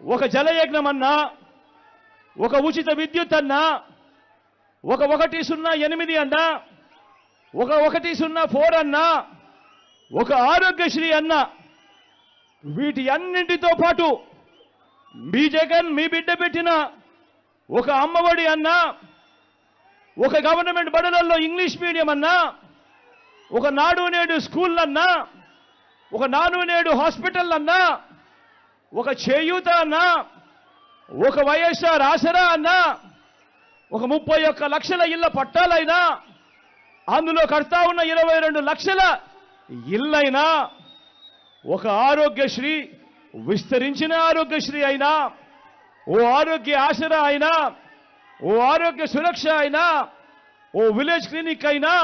ఒక జలయజ్ఞం అన్నా ఒక ఉచిత విద్యుత్ అన్నా ఒక ఒకటి సున్నా ఎనిమిది అన్నా ఒక ఒకటి సున్నా ఫోర్ అన్నా ఒక ఆరోగ్యశ్రీ అన్నా వీటి అన్నింటితో పాటు మీ జగన్ మీ బిడ్డ పెట్టిన ఒక అమ్మఒడి అన్నా ఒక గవర్నమెంట్ బడులలో ఇంగ్లీష్ మీడియం అన్నా ఒక నాడు నేడు స్కూల్ అన్నా ఒక నాడు నేడు హాస్పిటల్ అన్నా ఒక చేయూత అన్నా ఒక వైఎస్ఆర్ ఆసరా అన్నా ఒక ముప్పై ఒక్క లక్షల ఇళ్ళ పట్టాలైనా అందులో కడతా ఉన్న ఇరవై రెండు లక్షల ఇల్లైనా ఒక ఆరోగ్యశ్రీ విస్తరించిన ఆరోగ్యశ్రీ అయినా ఓ ఆరోగ్య ఆసరా అయినా ఓ ఆరోగ్య సురక్ష అయినా ఓ విలేజ్ క్లినిక్ అయినా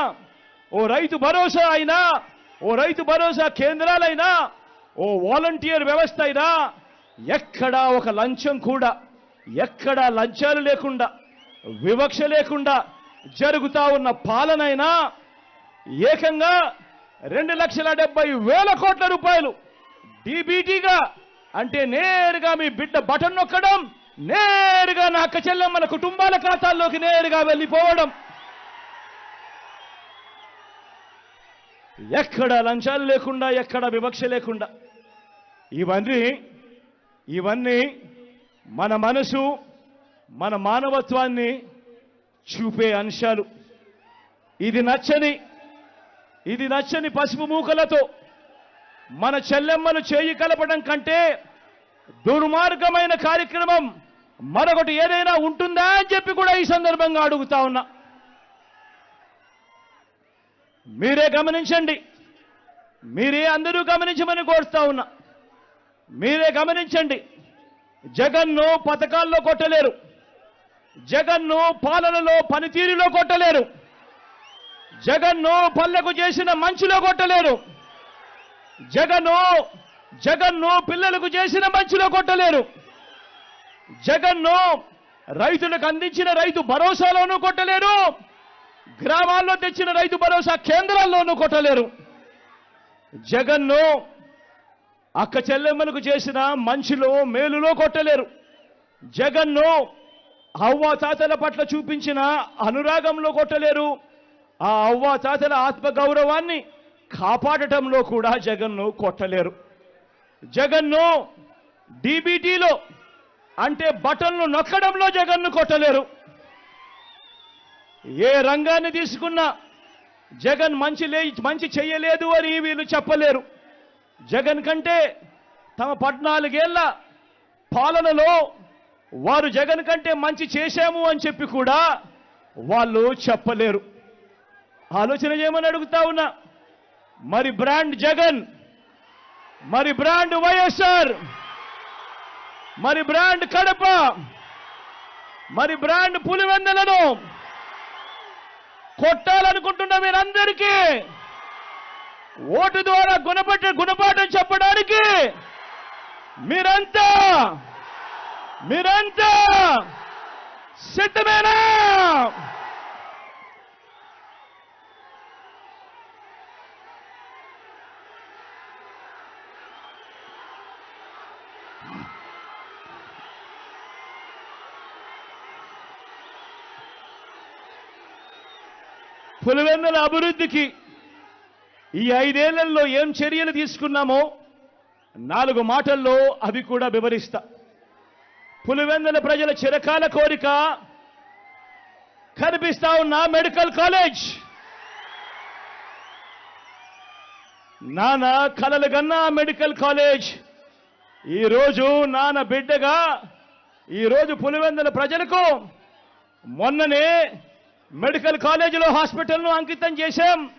ఓ రైతు భరోసా అయినా ఓ రైతు భరోసా కేంద్రాలైనా ఓ వాలంటీర్ వ్యవస్థ అయినా ఎక్కడా ఒక లంచం కూడా ఎక్కడా లంచాలు లేకుండా వివక్ష లేకుండా జరుగుతా ఉన్న పాలనైనా ఏకంగా రెండు లక్షల డెబ్బై వేల కోట్ల రూపాయలు డీబీటీగా అంటే నేరుగా మీ బిడ్డ బటన్ నొక్కడం నేరుగా నా అక్క చెల్లెమ్మల కుటుంబాల ఖాతాల్లోకి నేరుగా వెళ్ళిపోవడం. ఎక్కడ లంచాలు లేకుండా ఎక్కడ వివక్ష లేకుండా ఇవన్నీ ఇవన్నీ మన మనసు మన మానవత్వాన్ని చూపే అంశాలు. ఇది నచ్చని ఇది నచ్చని పసుపు మూకలతో మన చెల్లెమ్మలు చేయి కలపడం కంటే దుర్మార్గమైన కార్యక్రమం మరొకటి ఏదైనా ఉంటుందా అని చెప్పి కూడా ఈ సందర్భంగా అడుగుతా ఉన్నా. మీరే గమనించండి. మీరే అందరూ గమనించమని కోరుతా ఉన్నా. మీరే గమనించండి జగన్ను పథకాల్లో కొట్టలేరు జగన్ను పాలనలో పనితీరులో కొట్టలేరు జగన్ను పల్లెకు చేసిన మంచులో కొట్టలేరు జగను జగన్ను పిల్లలకు చేసిన మంచులో కొట్టలేరు జగన్ను రైతులకు అందించిన రైతు భరోసాలోనూ కొట్టలేరు గ్రామాల్లో తెచ్చిన రైతు భరోసా కేంద్రాల్లోనూ కొట్టలేరు జగన్ను అక్క చెల్లెమ్మలకు చేసిన మంచిలో మేలులో కొట్టలేరు. జగన్ను అవ్వ తాతల పట్ల చూపించిన అనురాగంలో కొట్టలేరు. ఆ అవ్వ తాతల ఆత్మగౌరవాన్ని కాపాడటంలో కూడా జగన్ను కొట్టలేరు. జగన్ను డీబీటీలో అంటే బటన్లు నొక్కడంలో జగన్ను కొట్టలేరు. ఏ రంగాన్ని తీసుకున్నా జగన్ మంచి లే మంచి చెయ్యలేదు అని వీళ్ళు చెప్పలేరు. జగన్ కంటే తమ పద్నాలుగేళ్ళ పాలనలో వారు జగన్ కంటే మంచి చేశాము అని చెప్పి కూడా వాళ్ళు చెప్పలేరు. ఆలోచన చేయమని అడుగుతా ఉన్నా. మరి బ్రాండ్ జగన్ మరి బ్రాండ్ వైఎస్ఆర్ మరి బ్రాండ్ కడప మరి బ్రాండ్ పులివెందలను కొట్టాలనుకుంటున్న మీరందరికీ ఓటు ద్వారా గుణపట్ట మీరంతా మీరంతా సిద్ధమేనా పులివెందుల అభివృద్ధికి ఈ ఐదేళ్ళలో ఏం చర్యలు తీసుకున్నామో నాలుగు మాటల్లో అవి కూడా వివరిస్తా. పులివెందుల ప్రజల చిరకాల కోరిక కనిపిస్తా ఉన్న మెడికల్ కాలేజ్. నాన్న కలలు కన్నా మెడికల్ కాలేజ్. ఈరోజు నాన్న బిడ్డగా ఈరోజు పులివెందుల ప్రజలకు మొన్ననే మెడికల్ కాలేజీలో హాస్పిటల్ను అంకితం చేశాం.